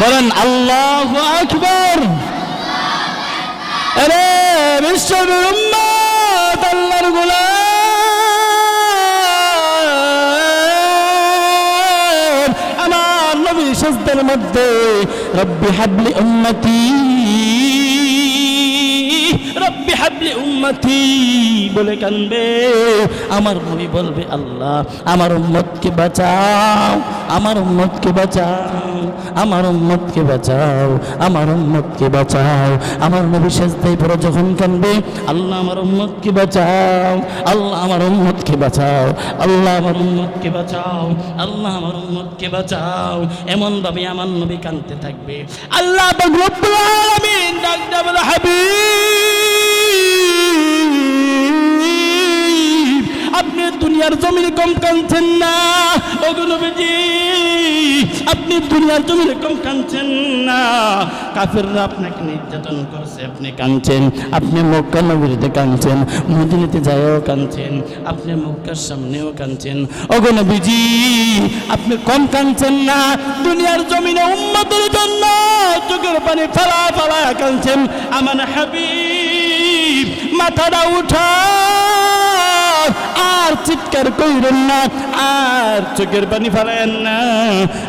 বলেন, আল্লাহ আকবর। আরে বিশ্বের উম্মত আল্লাহর গোলাম। আমার নবী সাজদার মধ্যে, রব্বি হাবলি উম্মতি হাবলি উম্মতি বলে কানবে। আমার নবী বলবে, আল্লাহ, আমার উম্মতকে বাঁচাও, আমার উম্মতকে বাঁচাও, আমার উম্মতকে বাঁচাও, আমার উম্মতকে বাঁচাও। আমার নবী সাজদাই পরে যখন কানবে, আল্লাহ, আমার উম্মতকে বাঁচাও, আল্লাহ, আমার উম্মতকে বাঁচাও, আল্লাহ, আমার উম্মতকে বাঁচাও, আল্লাহ, আমার উম্মতকে বাঁচাও। এমন ভাবে আমার নবী কানতে থাকবে। আল্লাহ ডাক দেবে হাবিব দুনিয়ার জমিনে কম কাঁদছেন না। ওগো নবীজি, আপনি দুনিয়ার জমিনে কম কাঁদছেন না। কাফেররা আপনাকে নির্যাতন করছে, আপনি কাঁদছেন। আপনি মক্কা নগরীতে কাঁদছেন, মদিনাতে যায়ও কাঁদছেন, আপনি মক্কার সামনেও কাঁদছেন। ওগো নবীজি, আপনি কম কাঁদছেন না। দুনিয়ার জমিনে উম্মতের জন্য চোখের পানি ফালা ফালা কাঁদছেন। আমার হাবিব, মাথাটা উঠা আর চিৎকার কইরেন না, আর চোখের পানি ফেলেন না।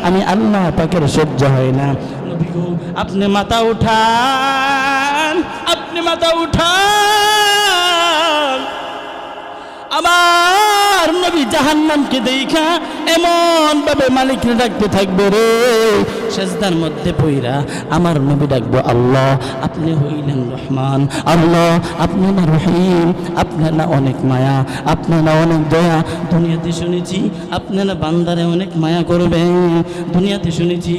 আমি আল্লাহ পাকের সহ্য হয় না। আপনি মাথা উঠান, আপনি মাথা উঠান। আমার নবী জাহান্নামকে দেখা এমন ভাবে মালিকরে ডাকতে থাকবে রে। সেজদার মধ্যে পইরা আমার নবী ডাকবো, আল্লাহ, আপনি হইলেন রহমান। আল্লাহ, আপনি না রহিম আপনার না অনেক মায়া আপনার না অনেক দয়া। দুনিয়াতে শুনেছি, আপনি না বান্দারে অনেক মায়া করবেন। দুনিয়াতে শুনেছি,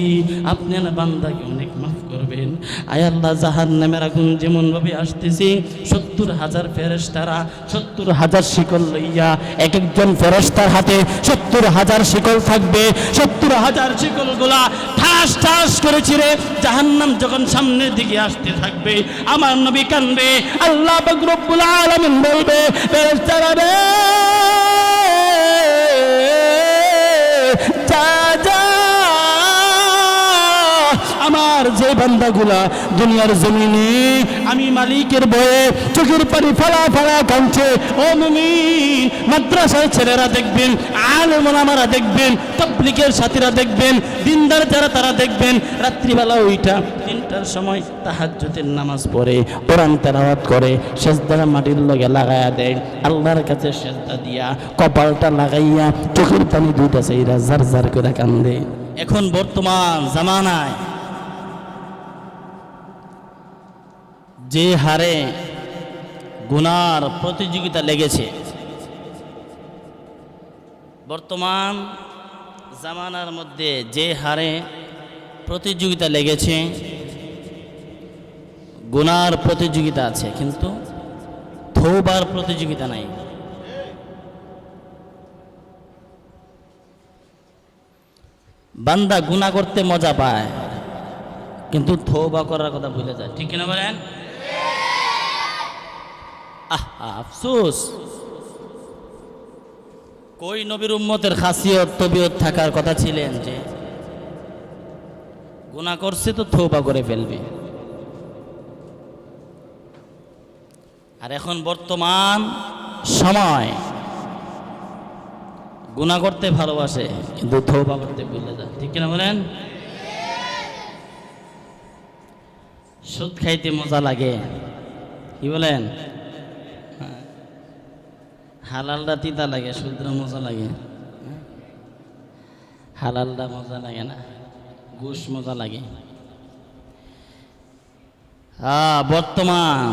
আপনি না বান্দাকে অনেক করবেন। আয় আল্লাহ জাহান নামের আগুন যেমন ভাবে আসতেছে, সত্তর হাজার ফেরেস্তারা সত্তর হাজার শিকল লইয়া এক একজন ফেরেস্তার হাতে সত্তর হাজার শিকল থাকবে। সত্তর হাজার শিকলগুলা ঠাস ঠাস করে ছিঁড়ে জাহান্নাম যখন সামনের দিকে আসতে থাকবে, আমার নবী কানবে আল্লাহ বকরবুল আলমিন বলবে ফেরেস্তারা রে, যা যা আমার যে বান্দাগুলা, দুনিয়ার জমিনে আমি মালিকের বয়ে চোখের পানি ফালা ফালা কাঁদছে ও মুমি মাদ্রাসার ছেলেরা দেখবেন আলমারা দেখবেন তবলিকের সাথীরা দেখবেন, দিনদার যারা তারা দেখবেন। রাত্রিবেলা ওইটা তিনটার সময় তাহাজ্জুদের নামাজ পড়ে, কোরআন তেলাওয়াত করে, সেজদারা মাটির লগে লাগায়া দেয়, আল্লাহর কাছে সেজদা দিয়া কপালটা লাগাইয়া চোখের পানি দুইটা সেইরা জার জার করে কান্দে। এখন বর্তমান জামানায় যে হারে গুনার প্রতিযোগিতা লেগেছে, বর্তমান জামানার মধ্যে যে হারে প্রতিযোগিতা লেগেছে, গুনার প্রতিযোগিতা আছে, কিন্তু থৌবার প্রতিযোগিতা নাই। বান্দা গুণা করতে মজা পায়, কিন্তু থৌবা করার কথা ভুলে যায়। ঠিক কিনা বলেন? আফসোস। কই নবীর উম্মতের খাসিয়ত, তবিয়ত থাকার কথা ছিলেন যে? গুণা করছে তো থৌবা করে ফেলবে। আর এখন বর্তমান সময়। গুণা করতে ভালোবাসে, কিন্তু থৌবা করতে ভুলে যায়। ঠিক কিনা বলেন? সুদ খাইতে মজা লাগে কি বলেন। হালালটা তিতা লাগে সুদরা মজা লাগে। হালালটা মজা লাগে না ঘুষ মজা লাগে বর্তমান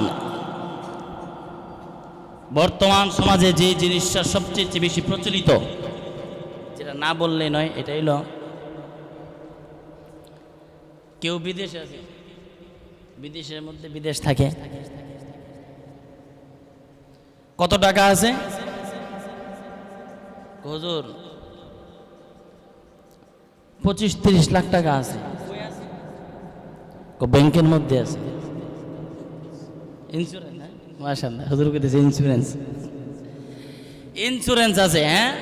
বর্তমান সমাজে যে জিনিসটা সবচেয়ে বেশি প্রচলিত, যেটা না বললে নয়, এটাই হলো, কেউ বিদেশে আছে বিদেশের মধ্যে বিদেশ থাকে। কত টাকা আছে? হজুর পঁচিশ তিরিশ লাখ টাকা আছে। ব্যাংকের মধ্যে আছে। ইন্স্যুরেন্স হুজুর ইন্স্যুরেন্স ইন্স্যুরেন্স আছে হ্যাঁ?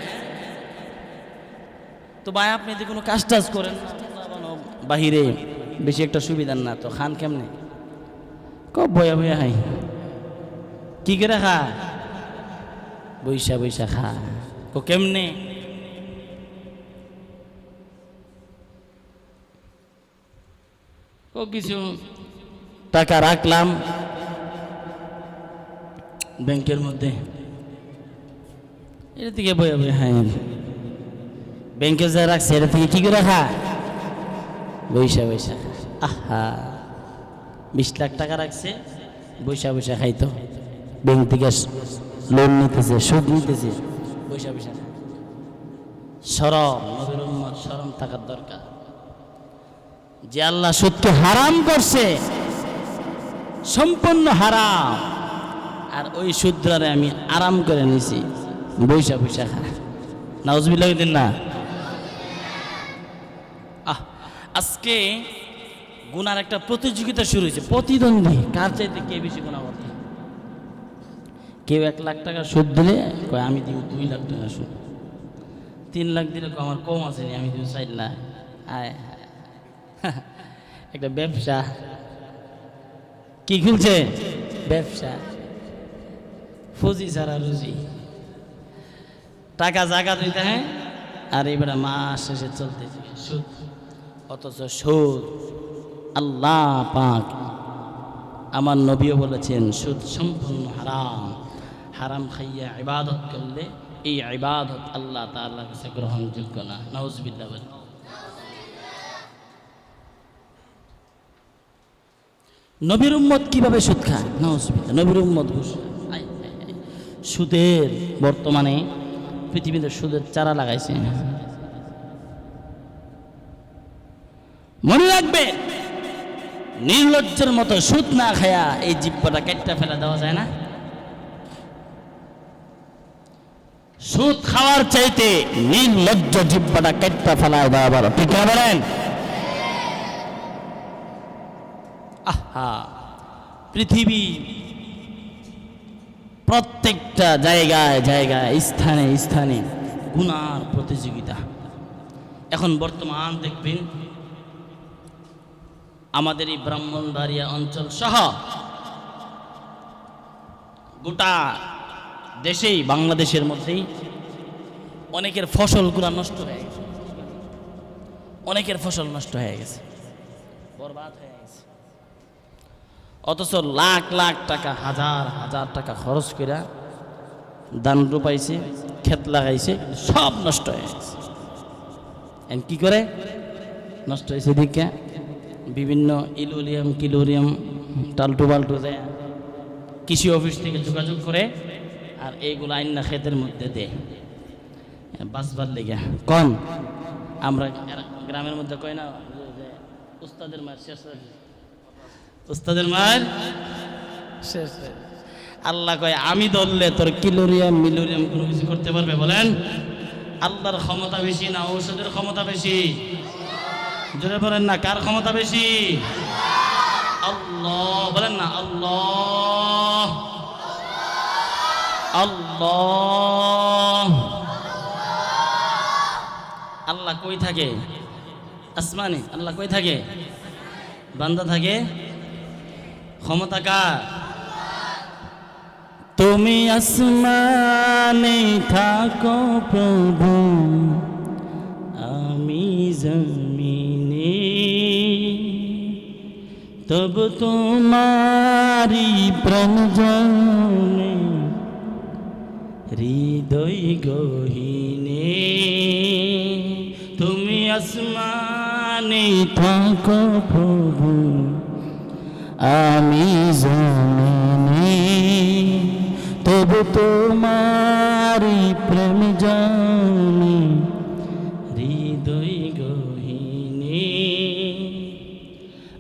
তো ভাই, আপনি যদি কোনো কাজ টাজ করেন, বাহিরে বেশি একটা সুবিধার না, তো খান কেমনে? ক বয়া বয়া হাই। কি করে খা? বৈশা বৈশা খা। কো কেমনে? ও কিছু টাকা রাখলাম ব্যাংকের মধ্যে। এটা থেকে বয়ে বয়ে হ্যাঁ ব্যাংকে যা রাখছে এটা থেকে কি করে খা? বৈশা বৈশা। আহা। বিশ লাখ টাকা রাখছে, বৈশা বৈশা খাইতো। ব্যাংক থেকে লোন নিতেছে, সুদ নিতেছে, বৈশা বৈশা। সরম নবীর উম্মত, সরম থাকার দরকার। যে আল্লাহ সুদকে হারাম করছে, সম্পূর্ণ হারাম। আর ওই সুদ্রারে আমি আরাম করে নিছি, বৈশা বৈশা খা। নাউজবিল্লাহ দিন না। আহ, আজকে গুনার একটা প্রতিযোগিতা শুরু হয়েছে। প্রতিদ্বন্দ্বী, কার চাইতে কে বেশি গুণা করতে কেউ এক লাখ টাকা সুদ দিলে কয়, আমি দিব দুই লাখ টাকা সুদ। তিন লাখ দিলে কয়, আমার কম আসেনি আমি দিব চার লাখ। আয়। একটা ব্যবসা। কি খুলছে? ব্যবসা। ফুজি ছাড়া রুজি। টাকা জায়গা দিতে হ্যাঁ আর এবারে মাস শেষে চলতেছে সুদ। অথচ সুদ। আল্লাহ পাক আমার নবীও বলেছেন, সুদ সম্পূর্ণ হারাম। হারাম খাইয়া ইবাদত করলে এই ইবাদত আল্লাহ তাআলার কাছে গ্রহণযোগ্য না। নাউজবিল্লাহ বলেন। নবীর উম্মত কীভাবে সুদ খায়? নাউজবিল্লাহ, নবীর উম্মত ঘুষ। সুদের বর্তমানে পৃথিবীতে সুদের চারা লাগাইছে মনে রাখবে নির্লজ্জের মতো সুদ না খায়া এই জিব্বাটা কেটটা ফেলা দেওয়া যায় না? সুদ খাওয়ার চাইতে নির্লজ্জ জিব্বাটা কেটটা ফেলায় দেওয়া বড় ঠিক না বলেন? আহা, পৃথিবী প্রত্যেকটা জায়গায় জায়গায়, স্থানে স্থানে গুনার প্রতিযোগিতা। এখন বর্তমান দেখবেন আমাদের এই ব্রাহ্মণবাড়িয়া অঞ্চল সহ গোটা দেশেই, বাংলাদেশের মধ্যেই অনেকের ফসলগুলো নষ্ট হয়ে গেছে। অনেকের ফসল নষ্ট হয়ে গেছে। বরবাদ হয়ে গেছে। অথচ লাখ লাখ টাকা, হাজার হাজার টাকা খরচ করে ধান রুপাইছে, ক্ষেত লাগাইছে, সব নষ্ট হয়ে গেছে। কি করে? নষ্ট হয়েছে দিকে বিভিন্ন ইলোরিয়াম কিলোরিয়াম, টালটু বাল্টু দেয় কৃষি অফিস থেকে যোগাযোগ করে আর এইগুলো আইনা ক্ষেতের মধ্যে দেয়। বাঁচবার লেগে। কন, আমরা গ্রামের মধ্যে কয় না উস্তাদের মায়ের শেষ উস্তাদের মায়ের শেষ। আল্লাহ কয়, আমি ধরলে তোর কিলোরিয়াম, মিলোরিয়াম কোনো কিছু করতে পারবে? বলেন, আল্লাহর ক্ষমতা বেশি না, ঔষধের ক্ষমতা বেশি। জোরে বলেন না, কার ক্ষমতা বেশি? আল্লাহ, বলেন না, আল্লাহ। আল্লাহ। আল্লাহ কই থাকে? আসমানে, আল্লাহ কই থাকে? বান্দা থাকে। ক্ষমতা কার? তুমি আসমানে থাকো প্রভু, আমি জমিনে তব তোমারি প্রাণ জনে, হৃদয় গহিনে। তুমি আসমানে থাকো প্রভু, আমি জমিনে। তবু তোমারি প্রেম জানি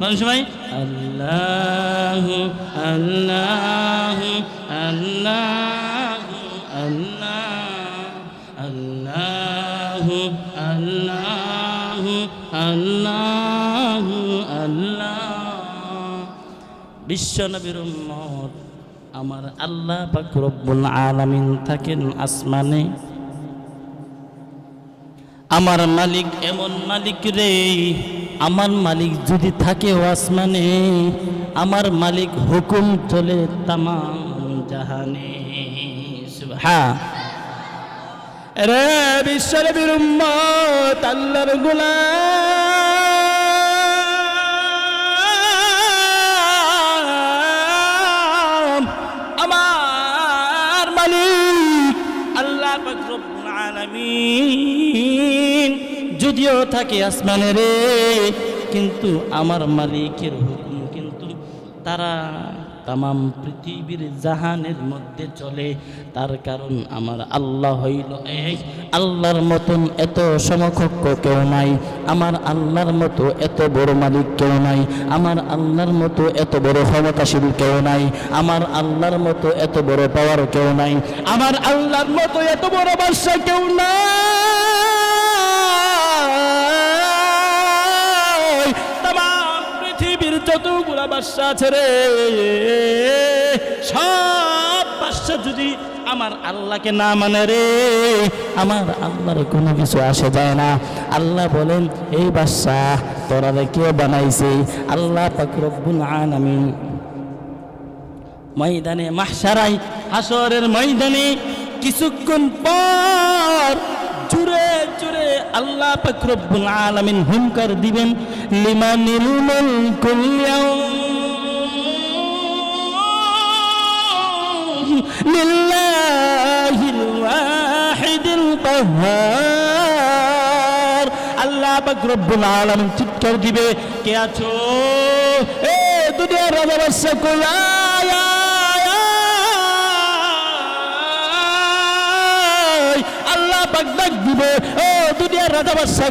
বলো সবাই? আল্লাহ আল্লাহ আল্লাহ আল্লাহ আল্লাহ আল্লাহ আল্লাহ বিশ্বনবীর উম্মত, আমার আল্লাহ পাক আলমিন আলামিন থাকেন আসমানে। আমার মালিক এমন মালিক রে আমার মালিক যদি থাকে আসমানে আমার মালিক হুকুম চলে তাম জাহানে। হ্যাঁ রে বিশ্বের উম্মত, আল্লাহর গোলাম। যদিও থাকে আসমানে রে, কিন্তু আমার মালিকের হুকুম কিন্তু তারা তামাম পৃথিবীর জাহানের মধ্যে চলে। তার কারণ আমার আল্লাহ হইল এক। আল্লাহর মতন এত সমকক্ষ কেউ নাই। আমার আল্লাহর মতো এত বড় মালিক কেউ নাই। আমার আল্লাহর মতো এত বড় ক্ষমতাশীল কেউ নাই। আমার আল্লাহর মতো এত বড় পাওয়ার কেউ নাই। আমার আল্লাহর মতো এত বড় বাদশা কেউ নাই। যতগুলা বাদশা আছে রে। সব বাদশা যদি আমার আল্লাহকে না মানে রে, আমার আল্লাহর কোনো কিছু আসে যায় না। আল্লাহ বলেন, এই বাদশা, তোরা কে বানাইছে? আল্লাহ পাক রব্বুল আলামিন ময়দানে মাহসারাই হাসরের ময়দানে কিছুক্ষণ পর জুড়ে জুড়ে আল্লাহ পাক রব্বুল আলামিন হুঙ্কার দিবেন লিমানিল মুলকুল ইয়াউম। ওয়াহিদিল আল্লাহ রব্বুল আলামিন চিৎকার দিবে, কে আছো? এ দুনিয়ার রাজা বাদশা। আল্লাহ পাক ডাক দিবে ও দুনিয়ার রাজা বাদশা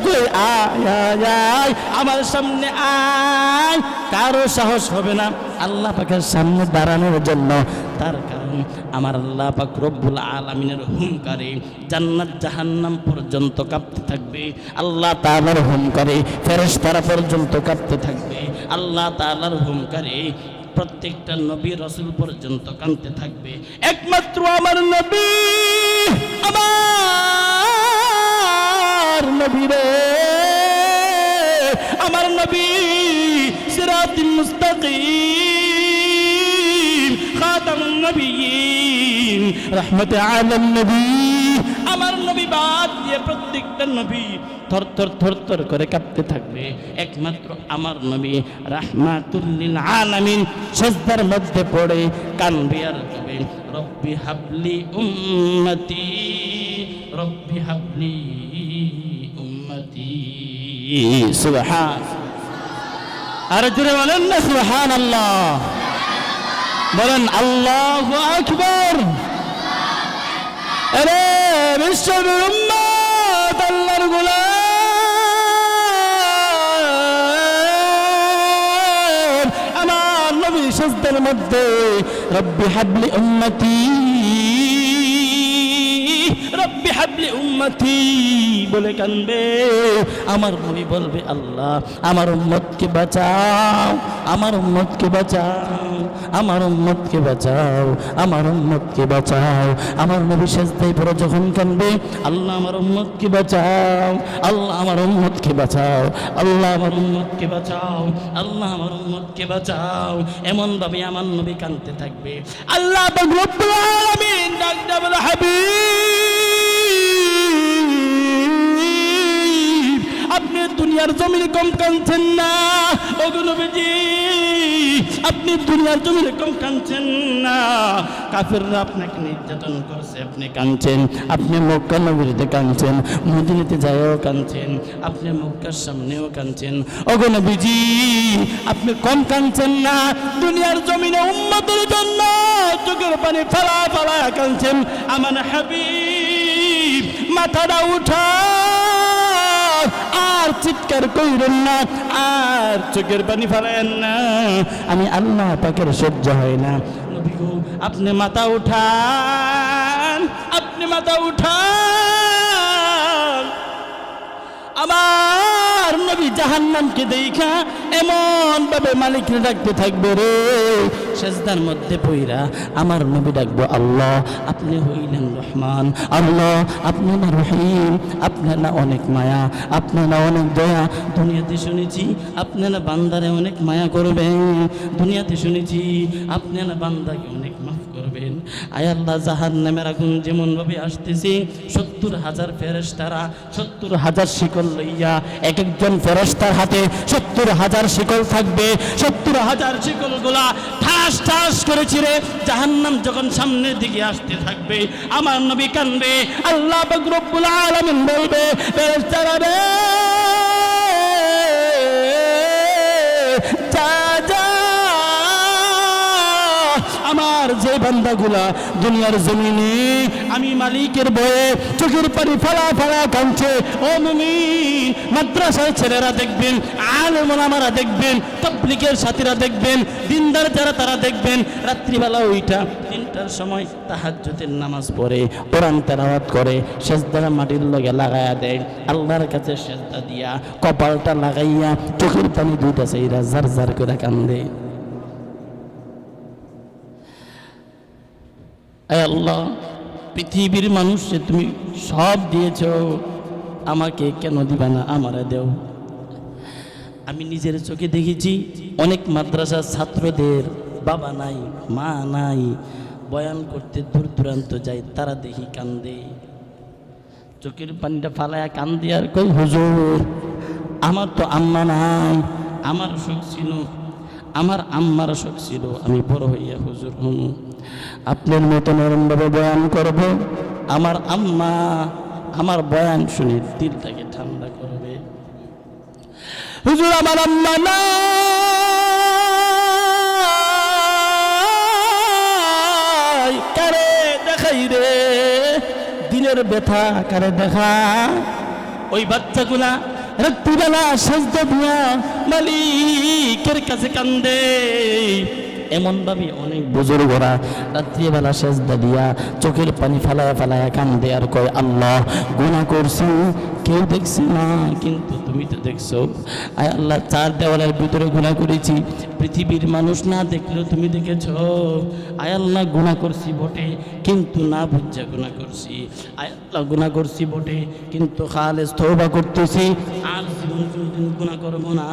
আয় আমার সামনে আয়। কারও সাহস হবে না। আল্লাহ পাকের সামনে দাঁড়ানোর জন্য তার আমার আল্লাহ পাক রব্বুল আলমিনের হুঙ্কারে জান্নাত জাহান্নাম পর্যন্ত কাঁপতে থাকবে। আল্লাহ তাআলার হুঙ্কারে ফেরেশতারা পর্যন্ত কাঁপতে থাকবে। আল্লাহ তাআলার হুঙ্কারে প্রত্যেকটা নবী রসুল পর্যন্ত কাঁদতে থাকবে। একমাত্র আমার নবী আমার নবী রে। আমার নবী সিরাতিল মুস্তাকিম। খাতামুন নবিয়্যিন রাহমাতে আলাম নবী। আমার নবী বাদ দিয়ে প্রত্যেকটা নবী থর থর থর থর করে কাঁপতে থাকবে। একমাত্র আমার নবী রাহমাতুল্লিল আলামিন সেজদার মধ্যে পড়ে কানবে আর কবে রব্বি হাবলি উম্মতি, রব্বি হাবলি উম্মতি। সুবহান। আর জুড়ে বলেন না সুবহান আল্লাহ বলেন আল্লাহ আকবর। আরে বিশ্বের আল্লাহর গোলাম। আমার নবী সজদের মধ্যে রব্বি হাবলি উম্মতি হাবলি উম্মতি বলে কানবে। আমার নবী বলবে, আল্লাহ, আমার উম্মতকে বাঁচাও, আমার উম্মতকে বাঁচাও, আমার উম্মতকে বাঁচাও, আমার উম্মতকে বাঁচাও। আমার নবী সেজদাই পরে যখন কানবে, আল্লাহ, আমার উম্মতকে বাঁচাও, আল্লাহ, আমার উম্মতকে বাঁচাও, আল্লাহ, আমার উম্মতকে বাঁচাও, আল্লাহ, আমার উম্মতকে বাঁচাও। এমন ভাবে আমার নবী কানতে থাকবে। আল্লাহ ডাক দেয়া হাবিব দুনিয়ার জমিনে কম কাঁদছেন না। ওগুলোজি আপনি দুনিয়ার জমিনে কম কাঁদছেন না। কাফেররা আপনাকে নির্যাতন করছে, আপনি কাঁদছেন। আপনি মক্কা নগরীতে কাঁদছেন, মদিনাতে যায়ও কাঁদছেন, আপনি মক্কার সামনেও কাঁদছেন। অগনবীজি আপনি কম কাঁদছেন না। দুনিয়ার জমিনে উন্মতের জন্য চোখের পানি ফেলা ফেলা কাঁদছেন। আমার হাবিব, মাথাটা উঠা আর চিৎকার কইরেন না, আর চোখের পানি ফেলেন না। আমি আল্লাহ পাকের সহ্য হয় না। আপনি মাথা উঠান, আপনি মাথা উঠান। আমার নবী জাহান্নামকে দেখা এমন ভাবে মালিকরে ডাকতে থাকবে রে। সেজদার মধ্যে পইরা আমার নবী ডাকবো, আল্লাহ, আপনি হইলেন রহমান, আল্লাহ, আপনি না রহিম, আপনার না অনেক মায়া, আপনার না অনেক দয়া। দুনিয়াতে শুনেছি আপনি না বান্দারে অনেক মায়া করবেন। দুনিয়াতে শুনেছি আপনি না বান্দাকে অনেক মাফ করবেন। আয় আল্লাহ জাহান নামের আগুন যেমন ভাবে আসতেছে, সত্তর হাজার ফেরেস্তারা সত্তর হাজার শিকল লইয়া এক একজন ফেরেশতার হাতে সত্তর হাজার শিকল থাকবে। সত্তর হাজার শিকলগুলা ঠাস ঠাস করে ছিঁড়ে জাহান্নাম যখন সামনের দিকে আসতে থাকবে, আমার নবী কানবে, আল্লাহ পাক রব্বুল আলামিন বলবে, ফেরেশতারা রে বান্দাগুলা দুনিয়ার জমিনে, আমি মালিকের বয়ে চোখের পানি ফালা ফালা কাঁদছে। ও মুমি মাদ্রাসার ছেলেরা দেখবেন আলমারা দেখবেন তবলিকের সাথীরা দেখবেন, দিনদার যারা তারা দেখবেন। রাত্রিবেলা ওইটা তিনটার সময় তাহাজ্জুদের নামাজ পড়ে, কোরআন তেলাওয়াত করে, সেজদারা মাটির লগে লাগায়া দেয়, আল্লাহর কাছে সেজদা দিয়া, কপালটা লাগাইয়া চোখের পানি দুইটা সেইরা জার জার করে কান্দে। আল্লাহ, পৃথিবীর মানুষে তুমি সব দিয়েছ, আমাকে কেন দিবা না? আমারে দেও। আমি নিজের চোখে দেখেছি, অনেক মাদ্রাসার ছাত্রদের বাবা নাই, মা নাই, বয়ান করতে দূর দূরান্ত যায়, তারা দেখি কান্দে। চোখের পানিটা ফালায়া কান্দে আর কই, হুজুর, আমার তো আম্মা নাই, আমার শোক ছিল, আমার আম্মার শোক ছিল, আমি বড় হইয়া হুজুর হুম। আপনার মতো নরমভাবে বয়ান করব? আমার আম্মা আমার বয়ান শুনে দিলটাকে ঠান্ডা করবে। হুজুর, আমার আম্মা নাই কারে দেখাই রে? দিনের ব্যথা কারে দেখা? ওই বাচ্চাগুলা রাত্রিবেলা সাজদা দিয়া মালিকের কাছে কান্দে। এমন ভাবে অনেক বুজুর্গরা রাত্রিবেলা শেষ দিয়া চোখের পানি ফেলায় ফেলায় কান দেয়ার কয়, আল্লাহ গুণা করছি। কেউ দেখছে না, কিন্তু তুমি তো দেখছ। আয় আল্লাহ চার দেওয়ালের ভিতরে গুণা করেছি। পৃথিবীর মানুষ না দেখলেও তুমি দেখেছ। আয় আল্লাহ গুণা করছি বটে, কিন্তু না বুঝা গুণা করছি। আয় আল্লাহ গুণা করছি বটে, কিন্তু খালেস তৌবা করতেছি। আর জীবন কোনোদিন গুণা করব না।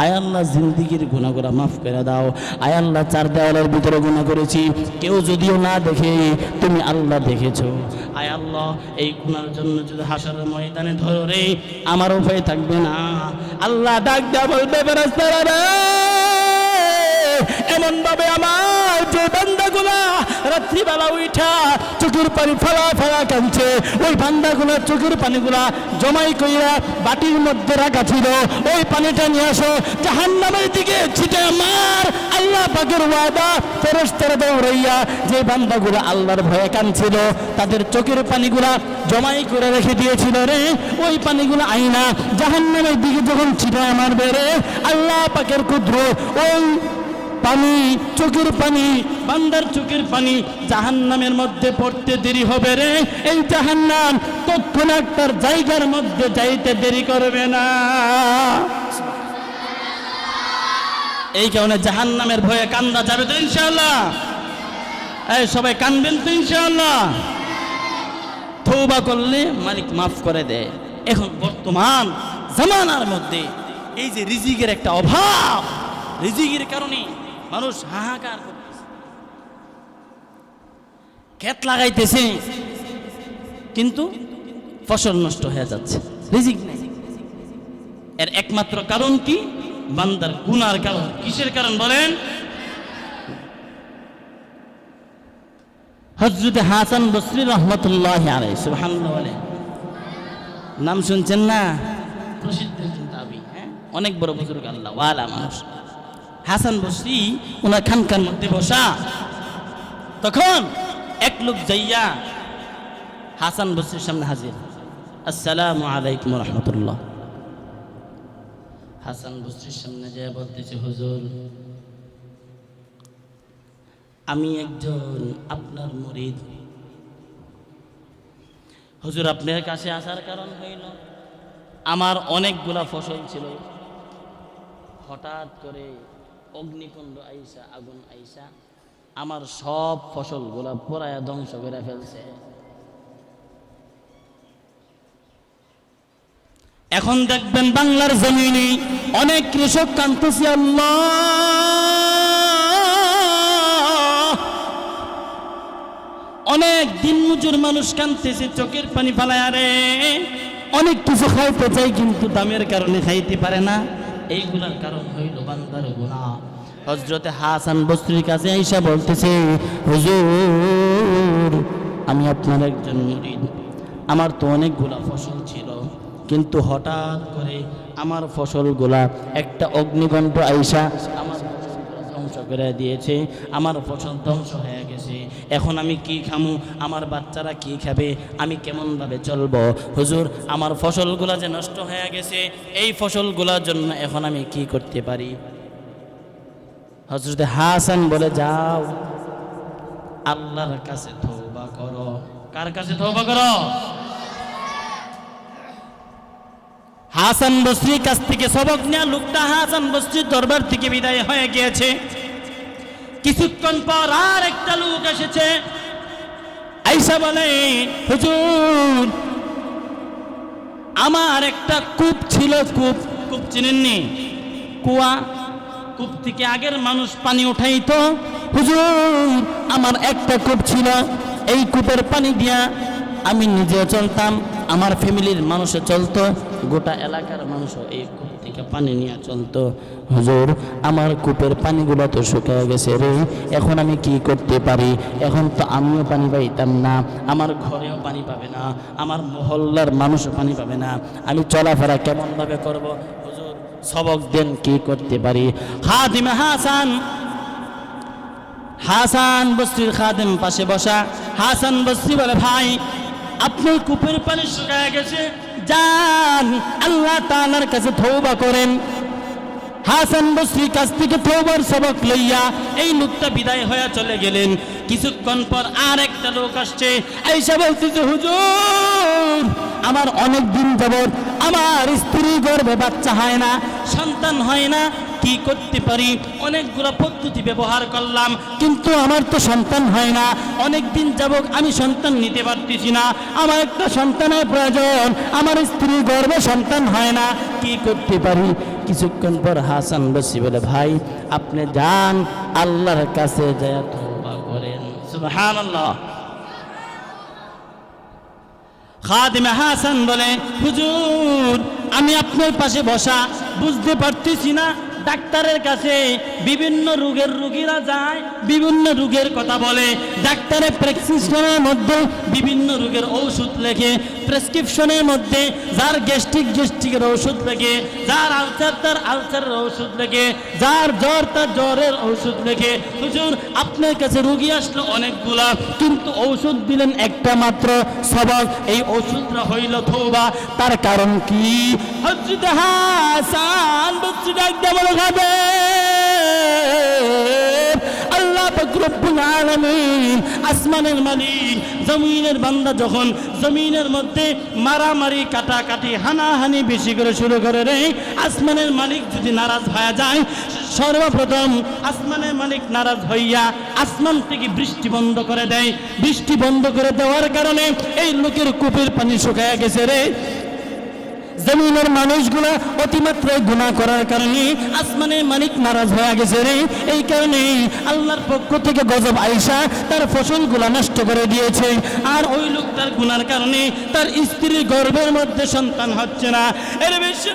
আয় আল্লাহ, জিন্দিগির গুণা করা মাফ করে দাও। আয় আল্লাহ, চার দেওয়ালের ভিতরে গুণা করেছি। কেউ যদিও না দেখে, তুমি আল্লাহ দেখেছ। আয় আল্লাহ, এই গুণার জন্য যদি হাসার ময়দানে ধরো আমার উপায় থাকবে না। আল্লাহ ডাক দেওয়া বলবে এমন ভাবে আমার বান্দাগুলা রাত্রিবেলা উঠা চোখের পানি ফেলা ফেলা কাঁদছে ওই বান্দাগুলা চোখের পানিগুলা জমাই কইরা বাটির মধ্যে রাখা ছিল। ওই পানিটা নিয়ে আসো, জাহান্নামের দিকে ছিটে আমার আল্লাহ পাকের ওয়াদা ফেরেশতারা দৌড়াইয়া যে বান্দাগুলা আল্লাহর ভয়ে কাঁদছিল, তাদের চোখের পানিগুলা জমাই করে রেখে দিয়েছিল রে। ওই পানিগুলো আইনা জাহান্নামের দিকে যখন ছিটায় মারবে রে, আল্লাহ পাকের ক্ষুদ্র ওই পানি, চোখের পানি, বান্দার চোখের পানি জাহান্নামের মধ্যে পড়তে দেরি হবে রে। এই জাহান্নাম তৎক্ষণাৎ তার জায়গার মধ্যে যাইতে দেরি করবে না। এই কারণে জাহান্নামের ভয়ে কান্দা যাবে তো ইনশাআল্লাহ। এই সবাই কানবেন তো ইনশাআল্লাহ। তৌবা করলে মালিক মাফ করে দেয়। এখন বর্তমান জামানার মধ্যে এই যে রিজিকের একটা অভাব, রিজিকের কারণে মানুষ হাহাকার করতেছে। ক্ষেত লাগাইতেছে, কিন্তু ফসল নষ্ট হয়ে যাচ্ছে। এর একমাত্র কারণ কি? বান্দার গুনার কারণ। কিসের কারণ বলেন? হজরত হাসান বসরি রহমতুল্লাহ বলে। নাম শুনছেন না? প্রসিদ্ধ হ্যাঁ? অনেক বড় বুজুর্গ আল্লাহ, ওয়ালা মানুষ। হাসান বসরি ওনার খানকার মধ্যে বসা। তখন এক লোক যাইয়া হাসান বসরির সামনে হাজির। আসসালামু আলাইকুম রহমতুল্লাহ। হাসান বস্রির সামনে যে বলতেছে, হুজুর, আমি একজন আপনার মরিদ। হুজুর, আপনার কাছে আসার কারণ হইল, আমার অনেকগুলা ফসল ছিল। হঠাৎ করে অগ্নিকুণ্ড আইসা, আগুন আইসা, আমার সব ফসলগুলা পোড়ায় ধ্বংস করে ফেলছে। এখন দেখবেন বাংলার জমিনে অনেক কৃষক আল্লাহ! অনেক দিন মজুর মানুষ কানতেছে চোখের পানি ফালায় আরে অনেক কিছু খাইতে চাই কিন্তু দামের কারণে খাইতে পারে না। এইগুলার কারণ হইল বান্দার গুণা হজরতে হাসান বস্ত্রীর কাছে আইসা বলতেছে, হুজুর, আমি আপনার একজন মুরিদ। আমার তো অনেকগুলা ফসল ছিল, কিন্তু হঠাৎ করে আমার ফসলগুলা একটা অগ্নিকণ্ঠ আইসা আমার ধ্বংস করে দিয়েছে। আমার ফসল ধ্বংস হয়ে এখন আমি কি খামু? আমার বাচ্চারা কি খাবে? আমি কেমনভাবে চলবো? হুজুর, আমার ফসলগুলা যে নষ্ট হয়ে গেছে, এই ফসলগুলার জন্য এখন আমি কি করতে পারি? হজরত হাসান বলে, যাও, আল্লাহর কাছে তওবা করো। কার কাছে তওবা করো? হাসান বস্রির কাছ থেকে সবক নেওয়া লোকটা হাসান বস্রির দরবার থেকে বিদায় হয়ে গিয়েছে। কিছুক্ষণ পর আর একটা লোক এসেছে। আইসা বলে হুজুর, আমার একটা কূপ ছিল, কূপ কূপ চিনেননি? কুয়া, কূপ থেকে আগের মানুষ পানি উঠাইতো। হুজুর, আমার একটা কূপ ছিল, এই কূপের পানি দিয়া আমি নিজে চলতাম, আমার ফ্যামিলির মানুষে চলতো, গোটা এলাকার মানুষও এই কূপ থেকে পানি নিয়ে চলতো। হুজুর, আমার কূপের পানিগুলো তো শুকিয়ে গেছে রে, এখন আমি কি করতে পারি? এখন তো আমিও পানি পাইতাম না, আমার ঘরেও পানি পাবে না, আমার মহল্লার মানুষও পানি পাবে না। আমি চলাফেরা কেমনভাবে করব? হুজুর, সবক দেন কি করতে পারি? হাদিমে হাসান হাসান বস্তির খাদেম পাশে বসা, হাসান বস্তি বলে, ভাই আপনি কূপের পানি শুকায় গেছে যান আল্লাহ তালার কাছে থৌবা করেন। হাসান বস্রির কাছ থেকে থৌবার সবক লইয়া এই লোকটা বিদায় হয়ে চলে গেলেন। কিছুক্ষণ পর আর একটা লোক আসছে। আইসা বলতেছে, হুজুর, আমার অনেক দিন যাবৎ আমার স্ত্রী গর্ভে বাচ্চা হয় না, সন্তান হয় না কি করতে পারি? অনেকগুলো পদ্ধতি ব্যবহার করলাম, কিন্তু আমার তো সন্তান হয় না। অনেক দিন যাবক আমি সন্তান নিতে পারতেছি না। আমার একটা সন্তানের প্রয়োজন, আমার স্ত্রী গর্ভে সন্তান হয় না। কি করতে পারি? কিছুক্ষণ পর হাসান বসি বলে, ভাই, আপনি যান, আল্লাহর কাছে খাদিমে হাসান বলে, হুজুর, আমি আপনার পাশে বসা বুঝতে পারতেছি না। ডাক্তারের কাছে বিভিন্ন রোগের রোগীরা যায়, বিভিন্ন রোগের কথা বলে। ডাক্তারের প্রেসক্রিপশনের মধ্যে বিভিন্ন রোগের ঔষধ লেখে। প্রেসক্রিপশনের মধ্যে যার গ্যাস্ট্রিক, গ্যাস্ট্রিকের ওষুধ লেখে, যার আলসার, তার আলসারের ওষুধ লেখে, যার জ্বর, তার জ্বরের ওষুধ লেখে। হুজুর, আপনার কাছে রুগী আসলো অনেকগুলা, কিন্তু ঔষধ দিলেন একটা মাত্র সবক এই ওষুধটা হইল থৌবা তার কারণ কি? হাসান বচ্চু ডাকতে বলে খাবে আল্লাহ রব্বুল আলামিন আসমানের মালিক, জমিনের বান্দা যখন জমিনের মধ্যে মারামারি, কাটাকাটি, হানাহানি বেশি করে শুরু করে রে আসমানের মালিক যদি নারাজ হয়ে যায়, সর্বপ্রথম আসমানের মালিক নারাজ হইয়া আসমান থেকে বৃষ্টি বন্ধ করে দেয়। বৃষ্টি বন্ধ করে দেওয়ার কারণে এই লোকের কূপের পানি শুকায় গেছে রে। জমিনের মানুষগুলা অতিমাত্রায় গুণা করার কারণে আসমানের মালিক নারাজ হয়ে গেছে রে এই কারণে আল্লাহর পক্ষ থেকে গজব আইসা তার ফসলগুলা নষ্ট করে দিয়েছে আর ওই লোক তার গুণার কারণে তার স্ত্রীর গর্ভের মধ্যে সন্তান হচ্ছে না এর বেশি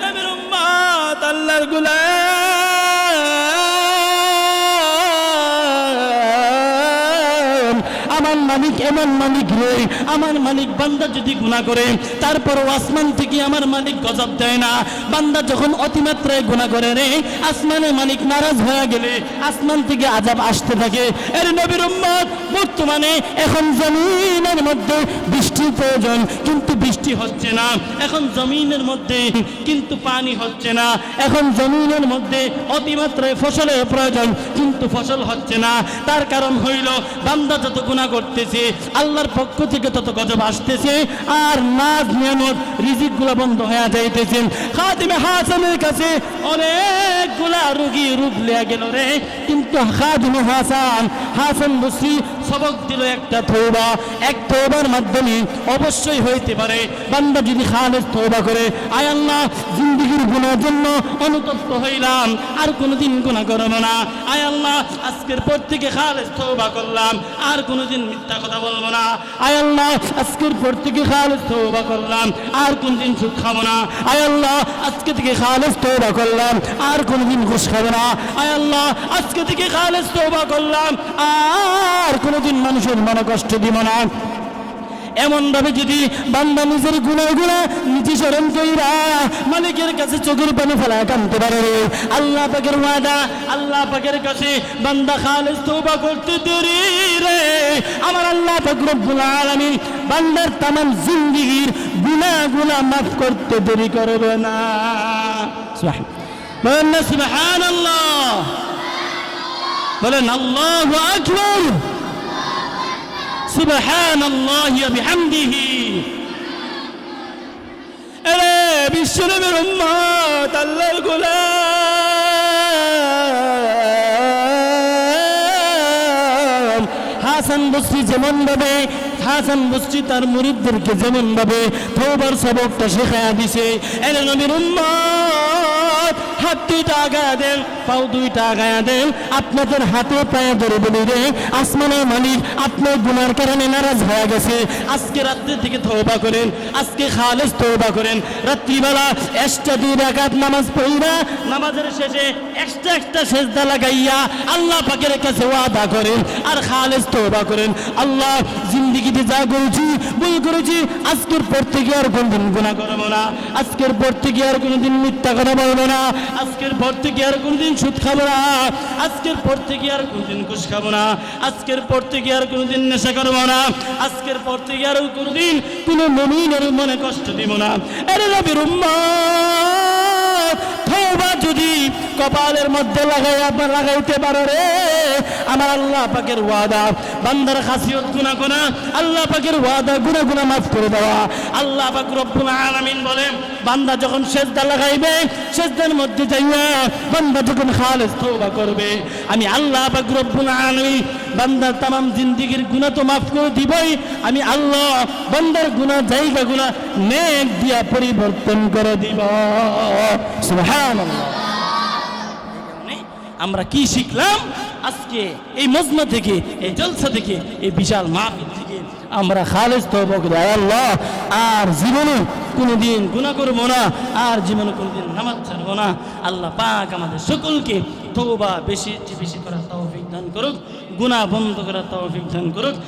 আল্লাহর গুলাম মালিক, এমন মালিক রে আমার মালিক বান্দা যদি গুণা করে তারপর আসমান থেকে আমার মালিক গজব দেয় না। বান্দা যখন অতিমাত্রায় গুণা করে রে, আসমানের মালিক নারাজ হয়ে গেলে, আসমান থেকে আজাব আসতে থাকে। এর নবীর উম্মত, বর্তমানে এখন জমিনের মধ্যে বৃষ্টির প্রয়োজন, কিন্তু বৃষ্টি হচ্ছে না। এখন জমিনের মধ্যে, কিন্তু পানি হচ্ছে না। এখন জমিনের মধ্যে অতিমাত্রায় ফসলের প্রয়োজন, কিন্তু ফসল হচ্ছে না। তার কারণ হইল, বান্দা যত গুণা করতেছে, আল্লাহর পক্ষ থেকে তত গজব আসতেছে, আর নাজ নিয়ামত রিজিকগুলো বন্ধ হয়ে যাইতেছে। খাদিমে হাসানের কাছে অনেকগুলা রুগী রূপ লেয়া গেল রে, কিন্তু খাদিমে হাসান হাসান বসরি সবক দিল একটা থৌবা এক থৌবার মাধ্যমে অবশ্যই হইতে পারে, বান্দা যদি খালেজ তৌবা করে, আয় আল্লাহ, জিন্দিগির গুণার জন্য অনুতপ্ত হইলাম, আর কোনোদিন গুণা করব না। আয় আল্লাহ, আজকের পর থেকে খালেজ তৌবা করলাম, আর কোনোদিন মিথ্যা কথা বলব না। আয় আল্লাহ, আজকের পর থেকে খালেজ তৌবা করলাম, আর কোন দিন সুখ খাব না। আয় আল্লাহ, আজকে থেকে খালেজ তৌবা করলাম, আর কোনোদিন ঘুষ খাব না। আয় আল্লাহ, আজকে থেকে খালেজ তৌবা করলাম, আর কোনোদিন মানুষের মনে কষ্ট দিব না। এমন ভাবে যদি বান্দা নিজের গুণা গুণা নিজে স্মরণ কইরা মালিকের কাছে চোখের পানি ফেলা কানতে পারে। আল্লাহ পাকের ওয়াদা, আল্লাহ পাকের কাছে বান্দা খালেজ তওবা করতে দেরি রে। আমার আল্লাহ পাক রব্বুল আলামিন বান্দার তামাম জিন্দেগীর গুনাহ গুনাহ মাফ করতে দেরি করবে না, সুবহানাল্লাহ। বলেন, আল্লাহু আকবার। বিশ্বনবীর উম্মত, আল্লাহর গোলাম। হাসান বসরি যেমন ভাবে, হাসান বসরি তার মুরিদদেরকে যেমন ভাবে, তওবার সবকটা শেখায়া দিছে। এর নবীর উম্মত, হাত দুইটা আগায়া দেন পাও দুইটা আগায়া দেন আপনাদের হাতে পায়ে ধরে বলি রে, আসমানের মালিক, আপনার গুনার কারণে নারাজ হয়ে গেছে। আজকে রাত্রি থেকে তওবা করেন, আজকে খালেজ তওবা করেন। রাত্রিবেলা এক্সট্রা দুই রাকাত নামাজ পড়িবা, নামাজের শেষে এক্সট্রা এক্সট্রা সেজদা লাগাইয়া আল্লাহ পাকের কাছে ওয়াদা করেন আর খালেজ তওবা করেন। আল্লাহ জিন্দিগিতে যা করেছি, ভুল করেছি, আজকের পর থেকে আর কোনদিন গুণা করব না। আজকের পর থেকে আর কোনোদিন মিথ্যা কথা বলব না। আজকের পর থেকে আর কোনোদিন সুদ খাব না। আজকের পর থেকে আর কোনোদিন ঘুষ খাব না। আজকের পর থেকে আর কোনোদিন নেশা করব না। আজকের পর থেকে আর কোনোদিন কোনো মমিনের মনে কষ্ট দিব না। আরে রবির যদি কপালের মধ্যে লাগাই আপনার লাগাইতে পারো রে। আমার আল্লাহ পাকের ওয়াদা। বান্দার খাসিয়ত গুনা গুনা আল্লাহ পাকের ওয়াদা গুনা গুনা মাফ করে দেওয়া। আল্লাহ পাক রব্বুল আলামিন বলে বান্দা যখন সেজদা লাগাইবে, সেজদার মধ্যে যাইয়া বান্দা যখন খালেস তওবা করবে, আমি আল্লাহ পাক রব্বুল আলামিন বান্দার তামাম জিন্দিগির গুনাহ তো মাফ করে দিবই। আমি আল্লাহ বান্দার গুনাহ জায়গা গুনাহ নেক দিয়া পরিবর্তন করে দিব। সুবহানাল্লাহ। আমরা কি শিখলাম? আজকে এই মজমা থেকে, এই জলসা থেকে, এই বিশাল মাহফিল থেকে আমরা খালেজ তওবা আল্লাহ, আর জীবনে কোনোদিন গুণা করব না, আর জীবনে কোনোদিন নামাজ ছাড়বো না। আল্লাহ পাক আমাদের সকলকে তওবা বেশি বেশি করার তৌফিক দান করুক গুণা বন্ধ করার তৌফিক দান করুক।